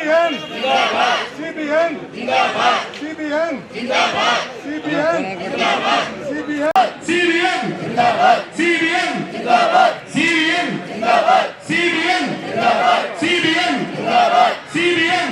CBN जिंदाबाद CBN जिंदाबाद CBN जिंदाबाद CBN जिंदाबाद CBN CBN जिंदाबाद CBN जिंदाबाद CBN जिंदाबाद CBN जिंदाबाद CBN जिंदाबाद CBN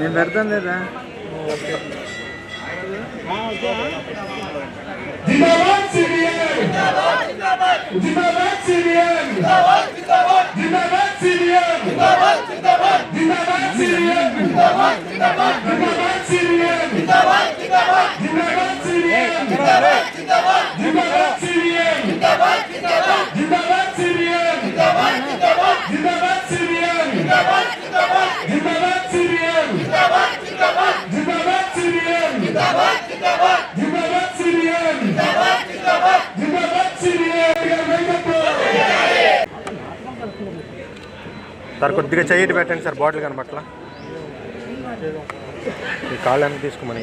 నేను పెడతాను లేదా Dinamit CBN! Dinamit CBN! Dinamit CBN! Dinamit CBN! Dinamit CBN! Dinamit CBN! Dinamit CBN! Sir కొద్దిగా చేయటి పెట్టండి సార్ బాటిల్ కానీ ఈ కాళ్ళని తీసుకోమని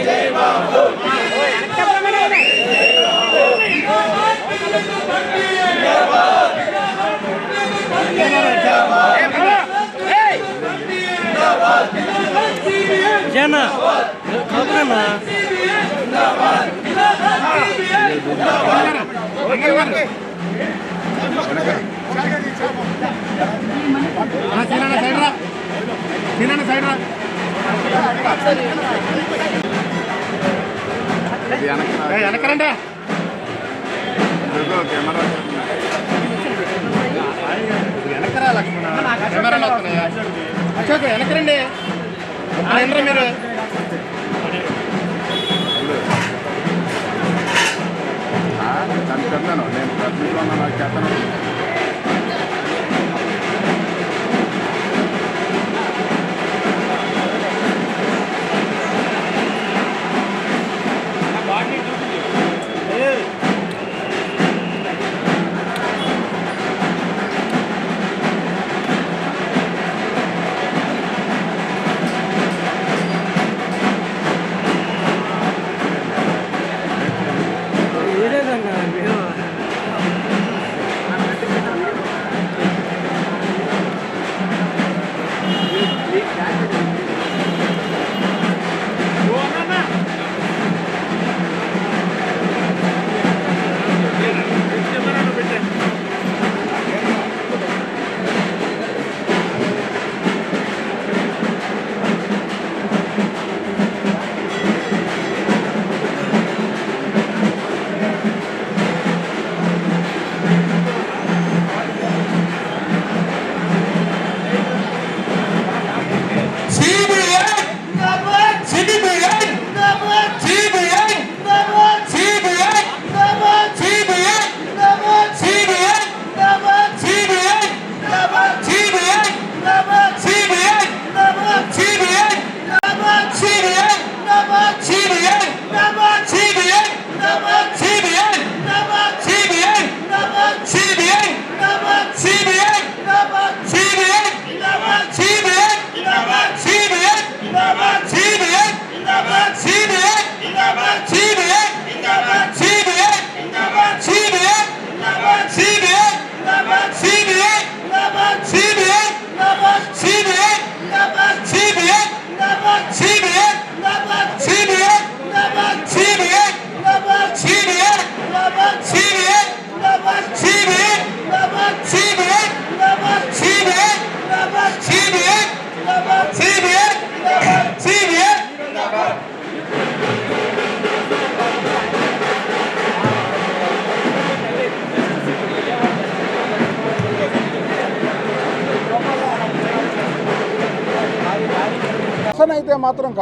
జన కాపురన్నా సీనా సైడ్ రా. సీనా సైడ్ రా. వెనకరండి వెనకరా లక్ష్మణ. కెమెరాలు వస్తున్నాయా? అశోక్ వెనకరండి మీరు. దానికి వెళ్ళాను నేను ప్రజల్లో నాకు చేతను.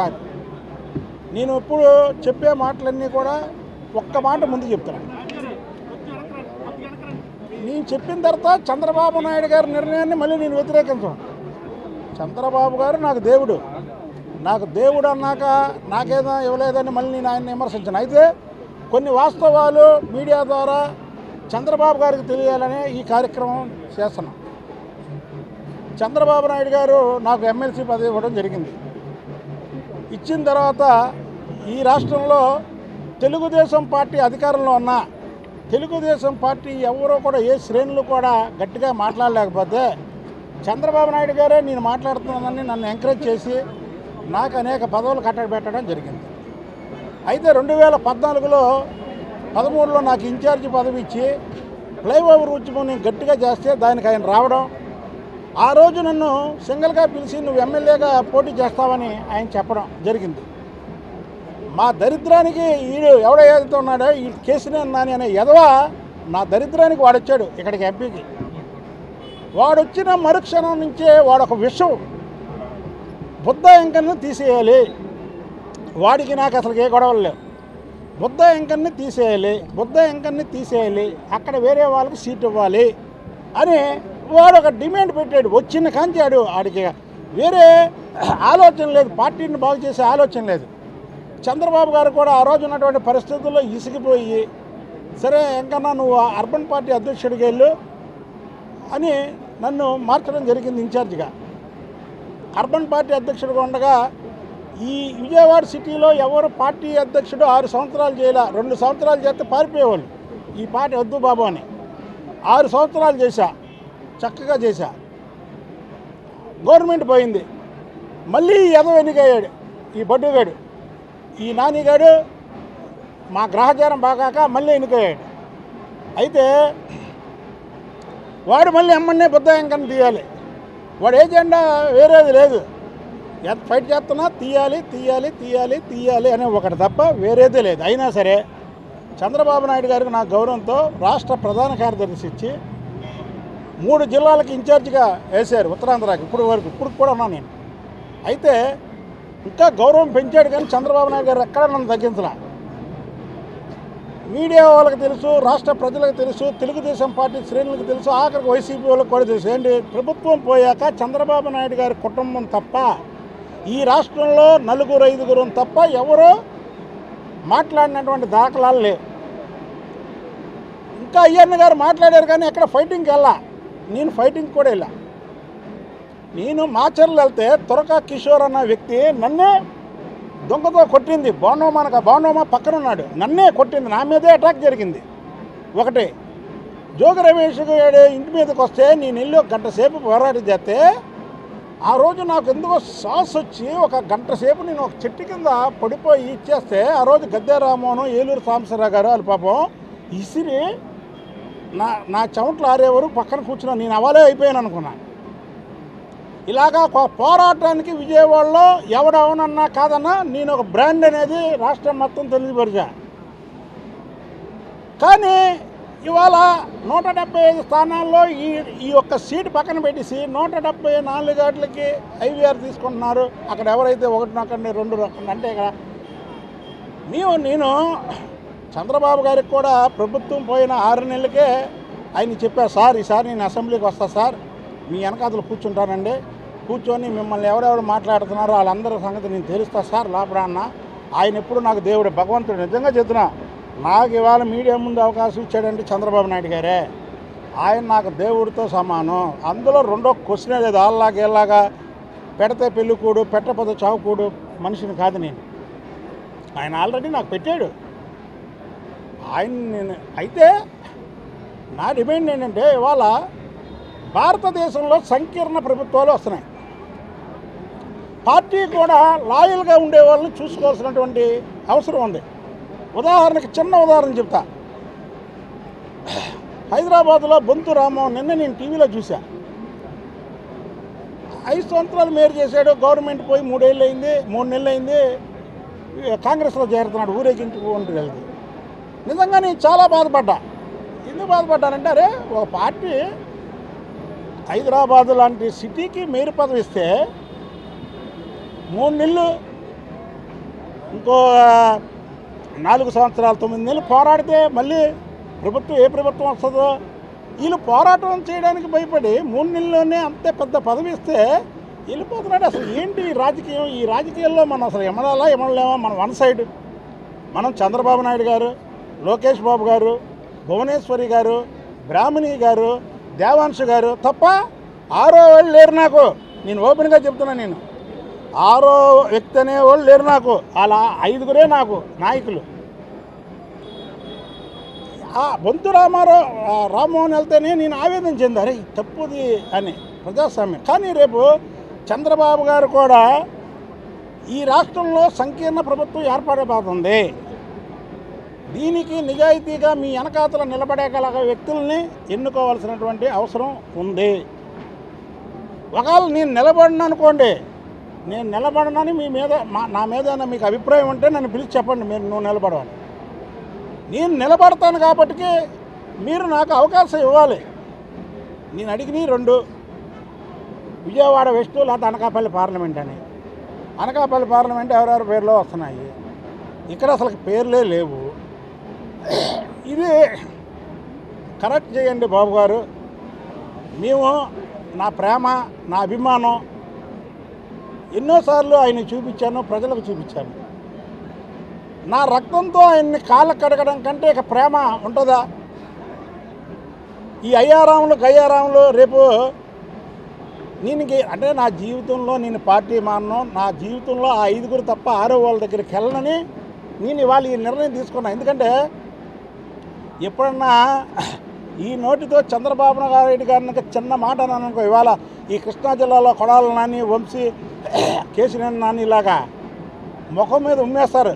కాదు. నేను ఇప్పుడు చెప్పే మాటలన్నీ కూడా ఒక్క మాట ముందు చెప్తాను నేను చెప్పిన తర్వాత చంద్రబాబు నాయుడు గారి నిర్ణయాన్ని మళ్ళీ నేను వ్యతిరేకించను. చంద్రబాబు గారు నాకు దేవుడు. నాకు దేవుడు అన్నాక నాకేదో ఇవ్వలేదని మళ్ళీ నేను ఆయన విమర్శించాను. అయితే కొన్ని వాస్తవాలు మీడియా ద్వారా చంద్రబాబు గారికి తెలియాలనే ఈ కార్యక్రమం చేస్తున్నాం. చంద్రబాబు నాయుడు గారు నాకు ఎమ్మెల్సీ పదవి ఇవ్వడం జరిగింది. ఇచ్చిన తర్వాత ఈ రాష్ట్రంలో తెలుగుదేశం పార్టీ అధికారంలో ఉన్న తెలుగుదేశం పార్టీ ఎవరో కూడా ఏ శ్రేణులు కూడా గట్టిగా మాట్లాడలేకపోతే చంద్రబాబు నాయుడు గారే నేను మాట్లాడుతున్నానని నన్ను ఎంకరేజ్ చేసి నాకు అనేక పదవులు కట్టబెట్టడం జరిగింది. అయితే రెండు వేల పద్నాలుగులో పదమూడులో నాకు ఇన్ఛార్జి పదవి ఇచ్చి ఫ్లైఓవర్ ఉద్యమం నేను గట్టిగా చేస్తే దానికి ఆయన రావడం ఆ రోజు నన్ను సింగిల్గా పిలిచి నువ్వు ఎమ్మెల్యేగా పోటీ చేస్తావని ఆయన చెప్పడం జరిగింది. మా దరిద్రానికి వీడు ఎవడ ఉన్నాడో ఈ కేసునే నాని అనే ఎదవ నా దరిద్రానికి వాడొచ్చాడు ఇక్కడికి ఎంపీకి. వాడొచ్చిన మరుక్షణం నుంచే వాడొక విషం బుద్ధ ఎంకన్ను తీసేయాలి. వాడికి నాకు అసలు ఏ గొడవలు లేవు. బుద్ధ ఎంకన్ని తీసేయాలి బుద్ధ ఎంకన్ని తీసేయాలి అక్కడ వేరే వాళ్ళకి సీట్ ఇవ్వాలి అని వాడు ఒక డిమాండ్ పెట్టాడు వచ్చిన కాంచాడు ఆడికి వేరే ఆలోచన లేదు పార్టీని బాగు చేసే ఆలోచన లేదు. చంద్రబాబు గారు కూడా ఆ రోజు ఉన్నటువంటి పరిస్థితుల్లో ఇసిగిపోయి సరే ఎంకన్నా నువ్వు అర్బన్ పార్టీ అధ్యక్షుడికి వెళ్ళు అని నన్ను మార్చడం జరిగింది ఇన్ఛార్జిగా. అర్బన్ పార్టీ అధ్యక్షుడిగా ఉండగా ఈ విజయవాడ సిటీలో ఎవరు పార్టీ అధ్యక్షుడు ఆరు సంవత్సరాలు చేయాల? రెండు సంవత్సరాలు చేస్తే పారిపోయేవాళ్ళు. ఈ పార్టీ వద్దు బాబు అని. ఆరు సంవత్సరాలు చేశా. చక్కగా చేశా. గవర్నమెంట్ పోయింది. మళ్ళీ ఎదవ ఎన్నికయ్యాడు ఈ బడ్డుగాడు ఈ నానిగాడు మా గ్రహచారం బాగాక మళ్ళీ ఎన్నికయ్యాడు. అయితే వాడు మళ్ళీ ఎమ్మన్నే బుద్ధ తీయాలి. వాడు ఏజెండా వేరేది లేదు. ఎంత ఫైట్ చేస్తున్నా తీయాలి తీయాలి తీయాలి తీయాలి అనే ఒకటి తప్ప వేరేదే లేదు. అయినా సరే చంద్రబాబు నాయుడు గారికి నా గౌరవంతో రాష్ట్ర ప్రధాన కార్యదర్శి ఇచ్చి మూడు జిల్లాలకు ఇన్ఛార్జిగా వేశారు ఉత్తరాంధ్రకి ఇప్పుడు వరకు. ఇప్పుడు కూడా ఉన్నాను నేను. అయితే ఇంకా గౌరవం పెంచాడు కానీ చంద్రబాబు నాయుడు గారు ఎక్కడ నన్ను తగ్గించలా? మీడియా వాళ్ళకి తెలుసు రాష్ట్ర ప్రజలకు తెలుసు తెలుగుదేశం పార్టీ శ్రేణులకు తెలుసు ఆఖరికి వైసీపీ వాళ్ళకి కూడా తెలుసు. ఏంటి? ప్రభుత్వం పోయాక చంద్రబాబు నాయుడు గారి కుటుంబం తప్ప ఈ రాష్ట్రంలో నలుగురు ఐదుగురు తప్ప ఎవరు మాట్లాడినటువంటి దాఖలాలు లేవు. ఇంకా అయ్యన్న గారు మాట్లాడారు కానీ ఎక్కడ ఫైటింగ్కి వెళ్ళా? నేను ఫైటింగ్ కూడా ఇలా నేను మాచర్లు వెళ్తే తురక కిషోర్ అన్న వ్యక్తి నన్నే దొంగతో కొట్టింది. బాండోమానక బాండోమా పక్కన ఉన్నాడు. నన్నే కొట్టింది. నా మీదే అటాక్ జరిగింది. ఒకటి జోగి రమేష్ గారి ఇంటి మీదకి వస్తే నేను వెళ్ళి ఒక గంట సేపు పోరాటం చేస్తే ఆ రోజు నాకు ఎందుకో సాస్ వచ్చి ఒక గంట సేపు నేను ఒక చెట్టు కింద పడిపోయి ఇచ్చేస్తే ఆ రోజు గద్దె రామోను ఏలూరు సాంబశివరావు గారు వాళ్ళ పాపం ఇసిరి నా నా చెమట్లు ఆరేవారు పక్కన కూర్చున్నా నేను అవలే అయిపోయాను అనుకున్నా. ఇలాగా పోరాటానికి విజయవాడలో ఎవడవనన్నా కాదన్నా నేను ఒక బ్రాండ్ అనేది రాష్ట్రం మొత్తం తెలియపరిచా. కానీ ఇవాళ నూట డెబ్బై ఐదు స్థానాల్లో ఈ ఈ యొక్క సీట్ పక్కన పెట్టేసి నూట డెబ్బై నాలుగు గంటలకి ఐవీఆర్ తీసుకుంటున్నారు. అక్కడ ఎవరైతే ఒకటి నొక్కండి రెండు నొక్కండి అంటే ఇక్కడ మేము నేను చంద్రబాబు గారికి కూడా ప్రభుత్వం పోయిన ఆరు నెలలకే ఆయన చెప్పారు సార్ ఈసారి నేను అసెంబ్లీకి వస్తా సార్. మీ వెనకాతలు కూర్చుంటానండి. కూర్చొని మిమ్మల్ని ఎవరెవరు మాట్లాడుతున్నారో వాళ్ళందరి సంగతి నేను తెలుస్తా సార్ లోపడాన్న ఆయన ఎప్పుడు నాకు దేవుడు భగవంతుడు. నిజంగా చెప్తున్నా నాకు ఇవాళ మీడియా ముందు అవకాశం ఇచ్చాడంటే చంద్రబాబు నాయుడు గారే. ఆయన నాకు దేవుడితో సమానం. అందులో రెండో క్వశ్చనే లేదు. వాళ్ళలాగా ఇలాగా పెడితే పెళ్ళికూడు పెట్టపోతే చావుకూడు మనిషిని కాదు నేను. ఆయన ఆల్రెడీ నాకు పెట్టాడు. ఆయన నేను అయితే నా డిమాండ్ ఏంటంటే ఇవాళ భారతదేశంలో సంకీర్ణ ప్రభుత్వాలు వస్తున్నాయి. పార్టీ కూడా లాయల్గా ఉండే వాళ్ళని చూసుకోవాల్సినటువంటి అవసరం ఉంది. ఉదాహరణకి చిన్న ఉదాహరణ చెప్తా. హైదరాబాద్లో బొంతు రామోహన్ నిన్న నేను టీవీలో చూశా. ఐదు సంవత్సరాలు మేలు చేశాడు గవర్నమెంట్ పోయి మూడేళ్ళు అయింది మూడు నెలలు అయింది కాంగ్రెస్లో చేరుతున్నాడు ఊరేగించుకుంటూ వెళ్తే నిజంగా నేను చాలా బాధపడ్డా. ఎందుకు బాధపడ్డానంటే అరే ఒక పార్టీ హైదరాబాద్ లాంటి సిటీకి మేయర్ పదవి ఇస్తే మూడు నెలలు ఇంకో నాలుగు సంవత్సరాలు తొమ్మిది నెలలు పోరాడితే మళ్ళీ ప్రభుత్వం ఏ ప్రభుత్వం వస్తుందో. వీళ్ళు పోరాటం చేయడానికి భయపడి మూడు నెలల్లోనే అంతే పెద్ద పదవి ఇస్తే వెళ్ళిపోతున్నాడు. అసలు ఏంటి ఈ రాజకీయం? ఈ రాజకీయాల్లో మనం అసలు ఎమడాలా ఎమడలేమో మనం వన్ సైడ్ మనం చంద్రబాబు నాయుడు గారు లోకేష్ బాబు గారు భువనేశ్వరి గారు బ్రాహ్మణి గారు దేవాంశు గారు తప్ప ఆరో వాళ్ళు లేరు నాకు. నేను ఓపెన్గా చెప్తున్నా నేను. ఆరో వ్యక్తి అనే వాళ్ళు లేరు నాకు. అలా ఐదుగురే నాకు నాయకులు. ఆ బొంతు రామారావు రామ్మోహన్ వెళ్తేనే నేను ఆవేదన చెందారు తప్పుది అని ప్రజాస్వామ్యం. కానీ రేపు చంద్రబాబు గారు కూడా ఈ రాష్ట్రంలో సంకీర్ణ ప్రభుత్వం ఏర్పడబోతుంది. దీనికి నిజాయితీగా మీ వెనకాతల నిలబడగల వ్యక్తుల్ని ఎన్నుకోవాల్సినటువంటి అవసరం ఉంది. ఒకవేళ నేను నిలబడిన అనుకోండి నేను నిలబడనని మీ మీద మా నా మీద మీకు అభిప్రాయం ఉంటే నన్ను పిలిచి చెప్పండి మీరు నువ్వు నిలబడవని. నేను నిలబడతాను కాబట్టి మీరు నాకు అవకాశం ఇవ్వాలి. నేను అడిగినవి రెండు. విజయవాడ వెస్ట్ లేకపోతే అనకాపల్లి పార్లమెంట్ అని. అనకాపల్లి పార్లమెంట్ ఎవరెవరి పేర్లో వస్తున్నాయి? ఇక్కడ అసలు పేర్లే లేవు. ఇది కరెక్ట్ చేయండి బాబు గారు. మేము నా ప్రేమ నా అభిమానం ఎన్నోసార్లు ఆయన చూపించాను ప్రజలకు చూపించాను. నా రక్తంతో ఆయన్ని కాళ్ళ కడగడం కంటే ఇక ప్రేమ ఉంటుందా? ఈ అయ్యారాములు కయ్యారాములు రేపు నేనికి అంటే నా జీవితంలో నేను పార్టీ మానను నా జీవితంలో ఆ ఐదుగురు తప్ప ఆరో వాళ్ళ దగ్గరికి వెళ్ళనని నేను ఇవాళ ఈ నిర్ణయం తీసుకున్నాను ఎందుకంటే ఎప్పుడన్నా ఈ నోటితో చంద్రబాబు నాయుడు గారిని చిన్న మాట అన్నాను అనుకో ఇవాళ ఈ కృష్ణా జిల్లాలో కొడాల నాని వంశీ కేసినేని నాని ఇలాగా ముఖం మీద ఉమ్మేస్తారు.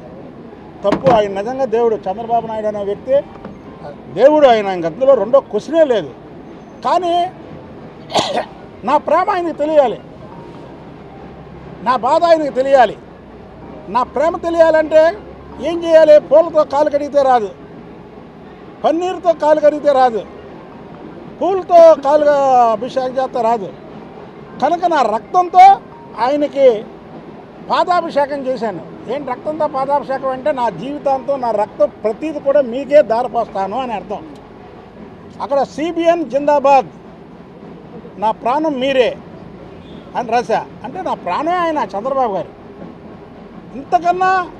తప్పు ఆయన నిజంగా దేవుడు చంద్రబాబు నాయుడు అనే వ్యక్తి దేవుడు ఆయన ఇంక అందులో రెండో క్వశ్చనే లేదు. కానీ నా ప్రేమ ఆయనకి తెలియాలి. నా బాధ ఆయనకి తెలియాలి. నా ప్రేమ తెలియాలంటే ఏం చేయాలి? పూలతో కాలు కడిగితే రాదు. పన్నీరుతో కాలు కడిగితే రాదు. పూలతో కాలుగా అభిషేకం చేస్తే రాదు. కనుక నా రక్తంతో ఆయనకి పాదాభిషేకం చేశాను. ఏంటి రక్తంతో పాదాభిషేకం అంటే నా జీవితాంతం నా రక్తం ప్రతీది కూడా మీకే దారిపోస్తాను అని అర్థం. అక్కడ సిబిఎన్ జిందాబాద్ నా ప్రాణం మీరే అని రాశా. అంటే నా ప్రాణమే ఆయన చంద్రబాబు గారు. ఇంతకన్నా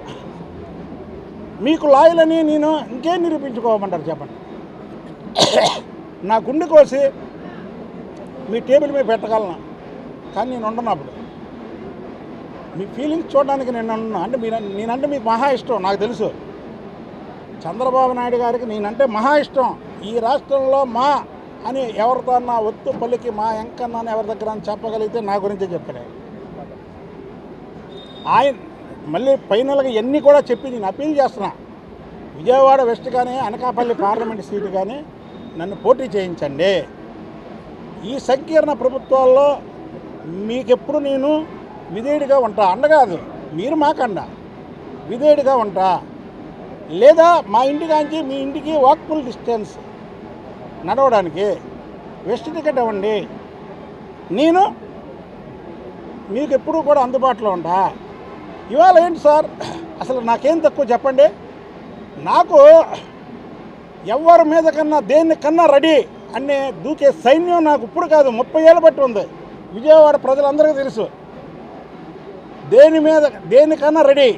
మీకు లాయలని నేను ఇంకేం నిరూపించుకోమంటారు చెప్పండి? నా గుండె కోసి మీ టేబుల్ మీద పెట్టగలను కానీ నేను ఉండనప్పుడు మీ ఫీలింగ్స్ చూడడానికి నేను ఉన్నా అంటే మీరు నేనంటే మీకు మహా ఇష్టం నాకు తెలుసు. చంద్రబాబు నాయుడు గారికి నేనంటే మహా ఇష్టం. ఈ రాష్ట్రంలో మా అని ఎవరితో నా ఒత్తు పల్లికి మా ఎంకన్నా అని ఎవరి దగ్గర అని చెప్పగలిగితే నా గురించే చెప్పలే ఆయన. మళ్ళీ ఫైనల్గా ఇవన్నీ కూడా చెప్పి నేను అప్పీల్ చేస్తున్నా. విజయవాడ వెస్ట్ కానీ అనకాపల్లి పార్లమెంట్ సీటు కానీ నన్ను పోటీ చేయించండి. ఈ సంకీర్ణ ప్రభుత్వాల్లో మీకెప్పుడు నేను విధేయుడిగా ఉంటా? అండగాదు మీరు మాకండ. విధేయుడిగా ఉంటా. లేదా మా ఇంటికాంచి మీ ఇంటికి వాక్ఫుల్ డిస్టెన్స్ నడవడానికి వెస్ట్ టికెట్ ఇవ్వండి. నేను మీకు ఎప్పుడూ కూడా అందుబాటులో ఉంటా. ఇవాళ ఏంటి సార్? అసలు నాకేం తక్కువ చెప్పండి? నాకు ఎవరి మీద కన్నా దేనికన్నా రెడీ అనే దూకే సైన్యం నాకు ఇప్పుడు కాదు ముప్పై ఏళ్ళు బట్టి ఉంది. విజయవాడ ప్రజలందరికీ తెలుసు. దేని మీద దేనికన్నా రెడీ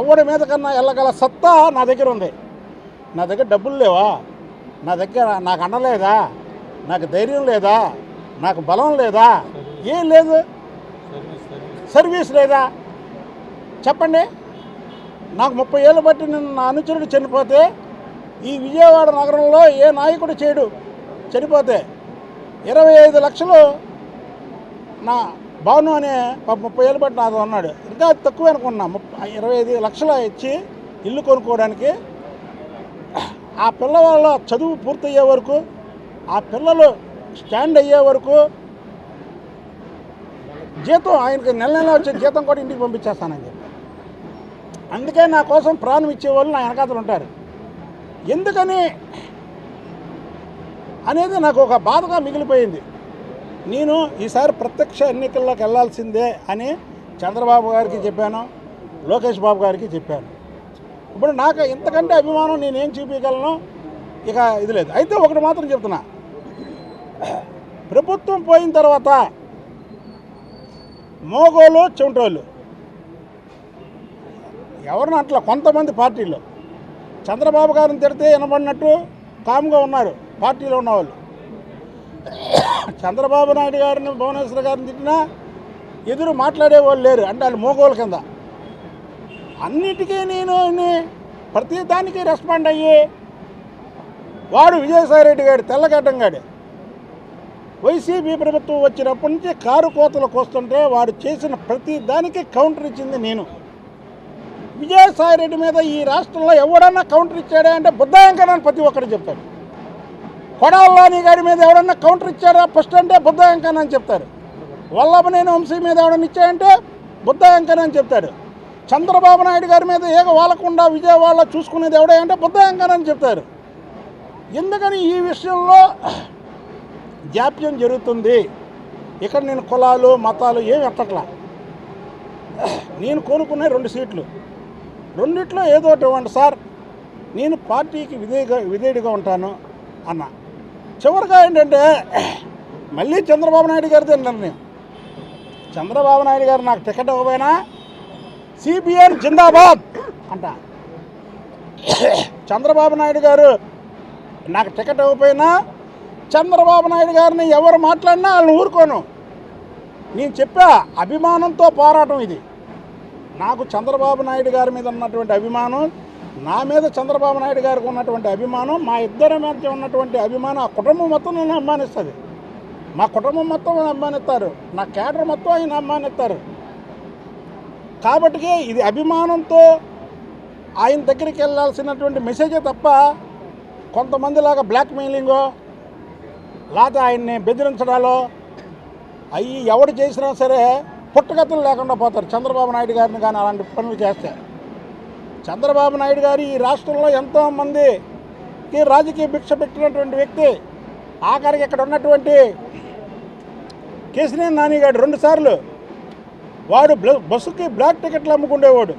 ఎవరి మీద కన్నా వెళ్ళగల సత్తా నా దగ్గర ఉంది. నా దగ్గర డబ్బులు లేవా? నా దగ్గర నాకు అండలేదా నాకు ధైర్యం లేదా? నాకు బలం లేదా? ఏం లేదు. సర్వీస్ లేదా? చెప్పండి. నాకు ముప్పై ఏళ్ళు బట్టి నేను నా అనుచరుడు చనిపోతే ఈ విజయవాడ నగరంలో ఏ నాయకుడు చేయడు చనిపోతే. ఇరవై ఐదు లక్షలు నా భాను అనే ముప్పై ఏళ్ళు బట్టి నాతో ఉన్నాడు ఇంకా తక్కువ అనుకున్నా. ముప్పై ఇరవై ఐదు లక్షలు ఇచ్చి ఇల్లు కొనుక్కోవడానికి. ఆ పిల్లవాళ్ళ చదువు పూర్తయ్యే వరకు ఆ పిల్లలు స్టాండ్ అయ్యే వరకు జీతం ఆయనకి నెల నెల వచ్చే జీతం కూడా ఇంటికి పంపించేస్తానండి అందుకే నా కోసం ప్రాణం ఇచ్చేవాళ్ళు నా వెనకాతలు ఉంటారు. ఎందుకని? అనేది నాకు ఒక బాధగా మిగిలిపోయింది. నేను ఈసారి ప్రత్యక్ష ఎన్నికల్లోకి వెళ్ళాల్సిందే అని చంద్రబాబు గారికి చెప్పాను లోకేష్ బాబు గారికి చెప్పాను. ఇప్పుడు నాకు ఇంతకంటే అభిమానం నేనేం చూపించగలను? ఇక ఇది లేదు. అయితే ఒకటి మాత్రం చెప్తున్నా. ప్రభుత్వం పోయిన తర్వాత మోగోలు చెమటోళ్ళు ఎవరిని అట్లా కొంతమంది పార్టీలో? చంద్రబాబు గారిని తిడితే వినబడినట్టు కామ్గా ఉన్నారు పార్టీలో ఉన్నవాళ్ళు. చంద్రబాబు నాయుడు గారిని భువనేశ్వర్ గారిని తిట్టినా ఎదురు మాట్లాడే వాళ్ళు లేరు అంటే వాళ్ళు మోగోలు కింద. అన్నిటికీ నేను ప్రతి దానికి రెస్పాండ్ అయ్యి వాడు విజయసాయి రెడ్డి గారు తెల్లగడ్డం గాడు. వైసీపీ ప్రభుత్వం వచ్చినప్పటి నుంచి కారు కోతలకు వస్తుంటే వాడు చేసిన ప్రతి దానికి కౌంటర్ ఇచ్చింది నేను. విజయసాయి రెడ్డి మీద ఈ రాష్ట్రంలో ఎవడన్నా కౌంటర్ ఇచ్చాడా అంటే బుద్ధాయంకరని ప్రతి ఒక్కరు చెప్తాడు కొడాలని గారి మీద ఎవడన్నా కౌంటర్ ఇచ్చాడా? ఫస్ట్ అంటే బుద్ధాయంకన్ అని చెప్తారు. వల్లభనేని వంశీ మీద ఎవడన్నా ఇచ్చాయంటే బుద్ధాయంకన్ అని చెప్తాడు చంద్రబాబు నాయుడు గారి మీద ఏగ వాళ్ళకుండా విజయవాడలో చూసుకునేది ఎవడే అంటే బుద్ధాయంకన్ అని చెప్తారు. ఎందుకని ఈ విషయంలో జాప్యం జరుగుతుంది? ఇక్కడ నేను కులాలు మతాలు ఏమి ఎత్తట్లా? నేను కోరుకునే రెండు సీట్లు. రెండిట్లో ఏదో ఒకటి ఇవ్వండి సార్. నేను పార్టీకి విధేయగా విధేయుడిగా ఉంటాను అన్న. చివరిగా ఏంటంటే మళ్ళీ చంద్రబాబు నాయుడు గారిదే నిర్ణయం. చంద్రబాబు నాయుడు గారు నాకు టికెట్ ఇవ్వకపోయినా సిపిఎన్ జిందాబాద్ అంట. చంద్రబాబు నాయుడు గారు నాకు టికెట్ ఇవ్వకపోయినా చంద్రబాబు నాయుడు గారిని ఎవరు మాట్లాడినా వాళ్ళని ఊరుకోను. నేను చెప్పా అభిమానంతో పోరాటం ఇది. నాకు చంద్రబాబు నాయుడు గారి మీద ఉన్నటువంటి అభిమానం నా మీద చంద్రబాబు నాయుడు గారికి ఉన్నటువంటి అభిమానం మా ఇద్దరి మధ్య ఉన్నటువంటి అభిమానం ఆ కుటుంబం మొత్తం నన్ను అభిమానిస్తుంది. మా కుటుంబం మొత్తం నన్ను అభిమానిస్తారు. నా కేటర్ మొత్తం ఆయన అభిమానిస్తారు. కాబట్టి ఇది అభిమానంతో ఆయన దగ్గరికి వెళ్ళాల్సినటువంటి మెసేజే తప్ప కొంతమందిలాగా బ్లాక్మెయిలింగో లేకపోతే ఆయన్ని బెదిరించడాలో అవి ఎవడు చేసినా సరే పుట్టగతులు లేకుండా పోతారు. చంద్రబాబు నాయుడు గారిని కానీ అలాంటి పనులు చేస్తే. చంద్రబాబు నాయుడు గారు ఈ రాష్ట్రంలో ఎంతోమందికి రాజకీయ భిక్ష పెట్టినటువంటి వ్యక్తి. ఆఖరికి ఇక్కడ ఉన్నటువంటి కేసినేని నాని గారు రెండుసార్లు వాడు బ్ల- బస్సుకి బ్లాక్ టికెట్లు అమ్ముకుండేవాడు.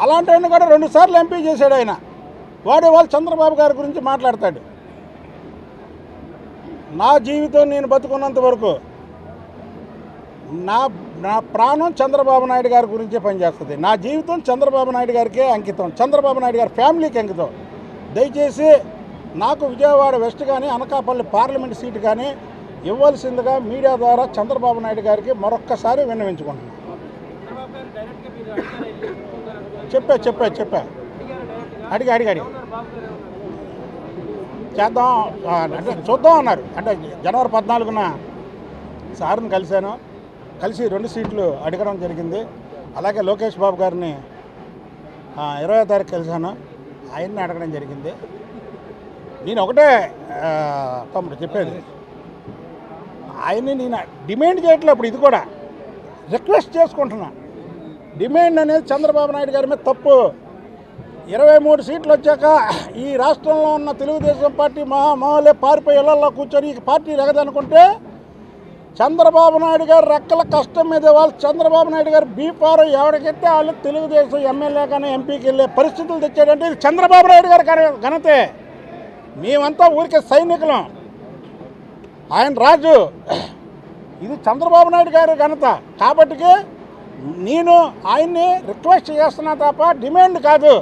అలాంటి ఆయన కూడా రెండుసార్లు ఎంపీ చేశాడు ఆయన. వాడు వాళ్ళు చంద్రబాబు గారి గురించి మాట్లాడతాడు. నా జీవితం నేను బతుకున్నంత వరకు నా నా ప్రాణం చంద్రబాబు నాయుడు గారి గురించే పనిచేస్తుంది. నా జీవితం చంద్రబాబు నాయుడు గారికే అంకితం. చంద్రబాబు నాయుడు గారి ఫ్యామిలీకి అంకితం. దయచేసి నాకు విజయవాడ వెస్ట్ కానీ అనకాపల్లి పార్లమెంట్ సీటు కానీ ఇవ్వాల్సిందిగా మీడియా ద్వారా చంద్రబాబు నాయుడు గారికి మరొక్కసారి విన్నవించుకుంటున్నాను చెప్పా చెప్పా చెప్పా. అడిగి అడిగి అడిగి. చేద్దాం అంటే చూద్దాం అన్నారు. అంటే జనవరి పద్నాలుగున సార్ని కలిశాను. కలిసి రెండు సీట్లు అడగడం జరిగింది. అలాగే లోకేష్ బాబు గారిని ఇరవై తారీఖు కలిశాను. ఆయన్ని అడగడం జరిగింది. నేను ఒకటే తమ్ముడు చెప్పేది. ఆయన్ని నేను డిమాండ్ చేయట్లేదు అప్పుడు ఇది కూడా రిక్వెస్ట్ చేసుకుంటున్నా. డిమాండ్ అనేది చంద్రబాబు నాయుడు గారి మీద తప్పు. ఇరవై మూడు సీట్లు వచ్చాక ఈ రాష్ట్రంలో ఉన్న తెలుగుదేశం పార్టీ మహా మహోలే పారిపోయి ఇళ్ళలో కూర్చొని ఈ పార్టీ ఎగదనుకుంటే చంద్రబాబు నాయుడు గారు రెక్కల కష్టం మీద వాళ్ళు చంద్రబాబు నాయుడు గారు బీఫార్ ఎవరికైతే వాళ్ళు తెలుగుదేశం ఎమ్మెల్యే కానీ ఎంపీకి వెళ్ళే పరిస్థితులు తెచ్చాడంటే ఇది చంద్రబాబు నాయుడు గారి ఘనతే. మేమంతా ఊరికే సైనికులం. ఆయన రాజు. ఇది చంద్రబాబు నాయుడు గారి ఘనత. కాబట్టి నేను ఆయన్ని రిక్వెస్ట్ చేస్తున్నా తప్ప డిమాండ్ కాదు.